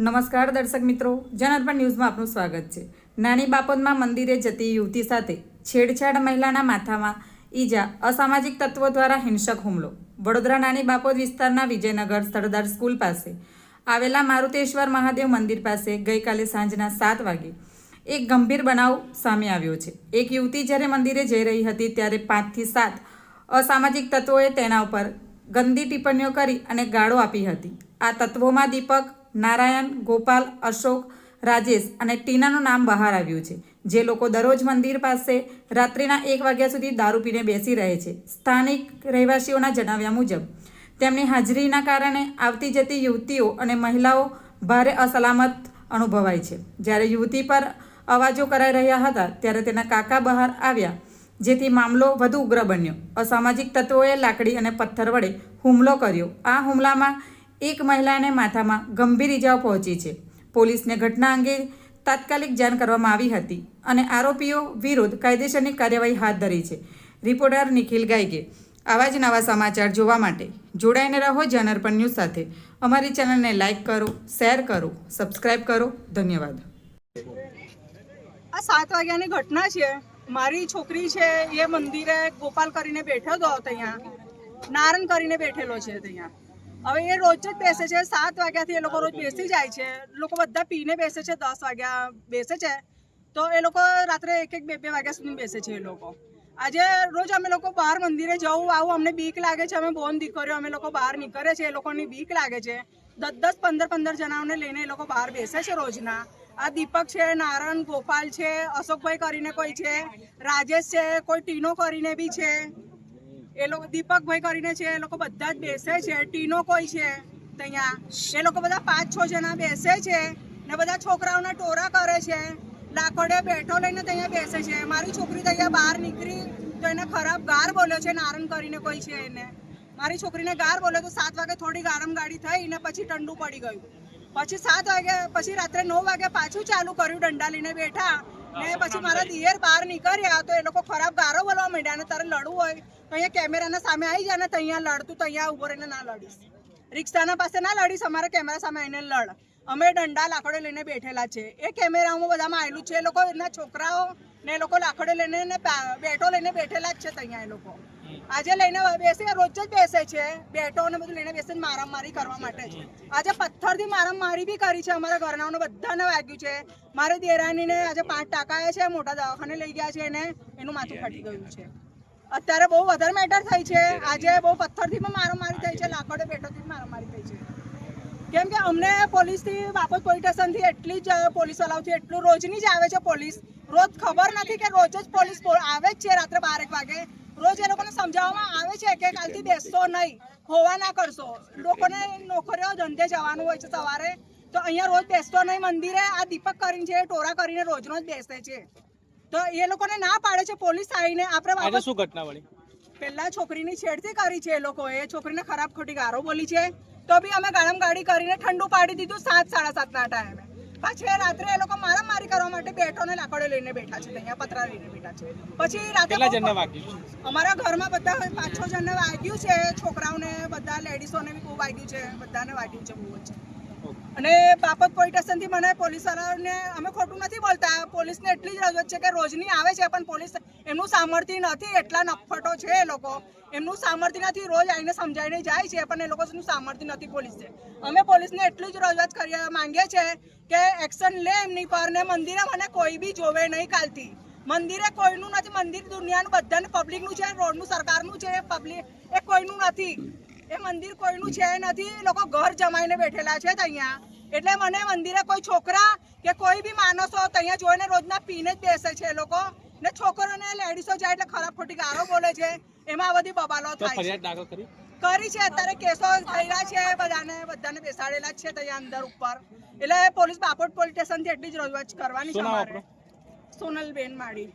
નમસ્કાર દર્શક મિત્રો, જનાર્પણ ન્યૂઝમાં આપનું સ્વાગત છે. નાની બાપતમાં મંદિરે જતી યુવતી સાથે છેડછાડ મહિલાના માથામાં ઈજા, અસામાજિક તત્વો દ્વારા હિંસક હુમલો. વડોદરા નાની બાપોદ વિસ્તારના વિજયનગર સરદાર સ્કૂલ પાસે આવેલા મારુતેશ્વર મહાદેવ મંદિર પાસે ગઈકાલે સાંજના સાત વાગે એક ગંભીર બનાવ સામે આવ્યો છે. એક યુવતી જ્યારે મંદિરે જઈ રહી હતી ત્યારે પાંચથી સાત અસામાજિક તત્વોએ તેના ઉપર ગંદી ટિપ્પણીઓ કરી અને ગાળો આપી હતી. આ તત્વોમાં દીપક નારાયણ, ગોપાલ, અશોક, રાજેશ અને ટીનાનું નામ બહાર આવ્યું છે, જે લોકો દરરોજ મંદિર પાસે રાત્રિના એક વાગ્યા સુધી દારૂ પીને બેસી રહે છે, સ્થાનિક રહેવાસીઓના જણાવ્યા મુજબ. તેમની હાજરીના કારણે આવતી જતી યુવતીઓ અને મહિલાઓ ભારે અસલામત અનુભવાય છે. જ્યારે યુવતી પર અવાજો કરાઈ રહ્યા હતા, ત્યારે તેના કાકા બહાર આવ્યા, જેથી મામલો વધુ ઉગ્ર બન્યો. અસામાજિક તત્વોએ લાકડી અને પથ્થર વડે હુમલો કર્યો. આ હુમલામાં એક મહિલાને માથામાં ગંભીર ઇજાઓ પહોંચી છે. પોલીસને ઘટના અંગે તાત્કાલિક જાણ કરવામાં આવી હતી અને આરોપીઓ વિરુદ્ધ કાયદેસરની કાર્યવાહી હાથ ધરી છે. રિપોર્ટર નિખિલ ગાયગે. આવા જ નવા સમાચાર જોવા માટે જોડાઈને રહો જનરપણ ન્યૂઝ સાથે. અમારી ચેનલને લાઇક કરો, શેર કરો, સબસ્ક્રાઇબ કરો. ધન્યવાદ. આ સાત વાગ્યાની ઘટના છે. મારી છોકરી છે, એ મંદિરે ગોપાલ કરીને બેઠો હતો ત્યાં નારણ કરીને બેઠેલો છે ત્યાં હવે એ રોજ જ બેસે છે, સાત વાગ્યાથી એ લોકો રોજ બેસી જાય છે. લોકો બધા પીને બેસે છે, દસ વાગ્યા બેસે છે. તો એ લોકો રાત્રે એક એક બે બે વાગ્યા સુધી બેસે છે એ લોકો. આજે રોજ અમે લોકો બહાર મંદિરે જવું, આવું અમને બીક લાગે છે. અમે બોન દીકરીઓ, અમે લોકો બહાર નીકળે છે, એ લોકોની બીક લાગે છે. દસ દસ, પંદર પંદર જણાઓને લઈને એ લોકો બહાર બેસે છે રોજના. આ દીપક છે, નારાયણ, ગોપાલ છે, અશોકભાઈ કરીને કોઈ છે, રાજેશ છે, કોઈ ટીનો કરીને બી છે. એ લોકો દીપકભાઈ કરીને છે, એ લોકો બધા જ બેસે છે, ટીનો કોઈ છે ત્યાં. એ લોકો બધા પાંચ છ જણા બેસે છે ને બધા છોકરાઓના ટોરા કરે છે. લાકડે બેઠો લઈને ત્યાં બેસે છે. મારી છોકરી ત્યાં બહાર નીકળી તો એને ખરાબ ગાર બોલ્યો છે, નારણ કરીને કોઈ છે એને. મારી છોકરીને ગાર બોલ્યો તો સાત વાગે થોડી ગારમ ગાડી થઈ ને પછી ઠંડુ પડી ગયું. પછી સાત વાગે, પછી રાત્રે નવ વાગે પાછું ચાલુ કર્યું દંડા લઈને બેઠા. ને પછી મારા દિયર બહાર નીકળ્યા તો એ લોકો ખરાબ ગારો બોલવા માંડ્યા અને તારે લડવું હોય તો અહીંયા કેમેરાના સામે આવી જાય ને તો અહીંયા લડતું તો અહીંયા ઊભો રહીને ના લડીશ. રિક્ષાના પાસે ના લડીશ અમારા કેમેરા સામે આવીને લડ. અમે દંડા લાકડો લઈને બેઠેલા છે. એ કેમેરામાં બધામાં આવેલું છે. એ લોકો એના છોકરાઓ ને એ લોકો લાકડે લઈને બેઠો બેટો લઈને બેઠેલા જ છે ત્યાં એ લોકો. આજે લઈને બેસે, રોજ જ બેસે છે. બેટો ને બધું લઈને બેસે મારામારી કરવા માટે છે. આજે પથ્થરથી મારામારી બી કરી છે અમારા ઘરનાઓને, બધાને વાગ્યું છે. મારે દેરાણીને આજે પાંચ ટાકા છે, મોટા દવાખાને લઈ ગયા છે એને, એનું માથું ફાટી ગયું છે. અત્યારે બહુ વધારે મેટર થઈ છે. આજે બહુ પથ્થરથી પણ મારામારી થઈ છે, લાકડે બેટોથી મારામારી થઈ છે. કેમ કે અમને પોલીસથી બાપત પોલીસ સ્ટેશનથી એટલી જ પોલીસ વાળાઓથી એટલું રોજની જ આવે છે પોલીસ. રોજ ખબર નથી કે રોજ જ પોલીસ આવે જ છે રાત્રે બારેક વાગે. સમજાવવામાં આવે છે કે કાલથી બેસશો નહીં હોવા ના કરશો. લોકોને નોકરીઓ ધંધે જવાનું હોય છે સવારે તો અહીંયા રોજ બેસતો નહીં મંદિરે આ દીપક કરીને છે ટોરા કરીને રોજનો જ બેસે છે. તો એ લોકોને ના પાડે છે પોલીસ આવીને આપણે શું ઘટના વળી? પહેલા છોકરીની છેડતી કરી છે એ લોકોએ છોકરીને ખરાબ ખોટી ગારો બોલી છે તો બી અમે ગાળમ ગાડી કરીને ઠંડુ પાડી દીધું સાત સાડા સાતના ટાઈમે પછી રાત્રે એ લોકો મારામારી કરવા માટે બેઠો ને લાકડો લઈને બેઠા છે અહીંયા પતરા લઈને બેઠા છે. પછી રાતે અમારા ઘરમાં બધા પાંચ છ જણને વાગ્યું છે છોકરાઓને બધા લેડીઝોને બી બહુ વાગ્યું છે બધાને વાગ્યું છે બહુ જ. અને બાપત પોલીસ સ્ટેશનથી મને પોલીસ વાળાને અમે ખોટું નથી બોલતા પોલીસને એટલી જ રજૂઆત છે કે રોજની આવે છે પણ પોલીસ એમનું સામર્થ્ય નથી, એટલા નફટો છે એ લોકો. એમનું સામર્થ્ય નથી, રોજ આવીને સમજાવીને જાય છે, પણ એ લોકોનું સામર્થ્ય નથી પોલીસે અમે પોલીસને એટલી જ રજૂઆત કરી માંગીએ છીએ કે એક્શન લે એમની પર ને મંદિરે મને કોઈ બી જોવે નહીં કાલથી. મંદિરે કોઈનું નથી, મંદિર દુનિયાનું બધાને પબ્લિકનું છે, રોડનું, સરકારનું છે, પબ્લિક એ કોઈનું નથી. એ મંદિર કોઈનું છે નથી લોકો ઘર જમાઈને બેઠેલા છે અહીંયા. એટલે મને મંદિરે કોઈ છોકરા કે કોઈ બી માણસો અહીંયા જોઈને રોજના પીને જ બેસે છે લોકો. ને છોકરોને લેડીસો જાય એટલે ખરાબ ખોટી ગારો બોલે છે. એમાં બધી બબાલો થાય છે. કરી? છે. અત્યારે કેસો થયેલા છે. બધાને બધાને બેસાડેલા છે ત્યાં અંદર ઉપર. એટલે પોલીસ બાપોટ પોલીસ સ્ટેશનથી એટલી જ રજૂઆત કરવાની છે અમારે. સોનલબેન માળી.